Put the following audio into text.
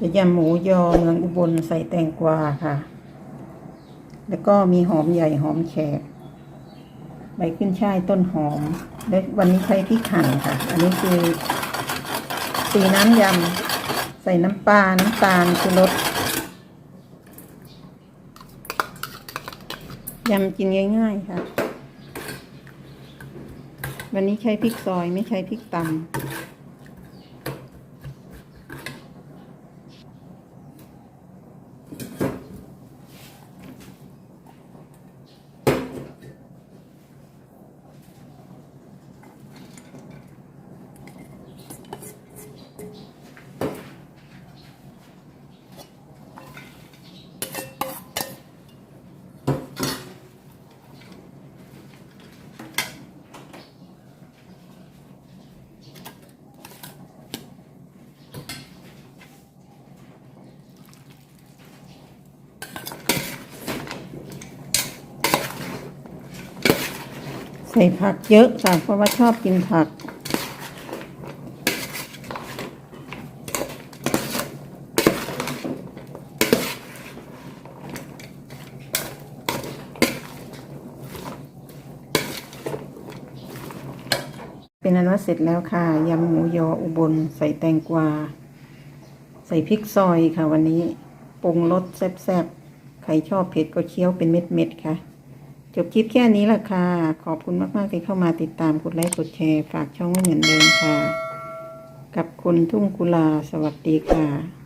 จะยำหมูยอเมืองอุบลใส่แตงกวาค่ะ แล้วก็มีหอมใหญ่หอมแขก ใบขึ้นช่ายต้นหอม และวันนี้ใช้พริกหั่นค่ะ อันนี้คือสีน้ำยำใส่น้ำปลา น้ำตาลชูรสยำกินง่าย ๆ ค่ะ วันนี้ใช้พริกซอยไม่ใช้พริกตำ ใส่ผักเยอะค่ะเพราะว่าชอบกินผัก เป็นอันว่าเสร็จแล้วค่ะยำหมูยออุบลใส่แตงกวา ใส่พริกซอยค่ะวันนี้ปรุงรสแซ่บๆ ใครชอบเผ็ดก็เคี้ยวเป็นเม็ดๆค่ะ จบคลิปแค่นี้ละค่ะ ขอบคุณมาก ๆ ที่เข้ามาติดตามกดไลค์กดแชร์ ฝากช่องไว้เหมือนเดิมค่ะ กับคุณทุ่งกุลาสวัสดีค่ะ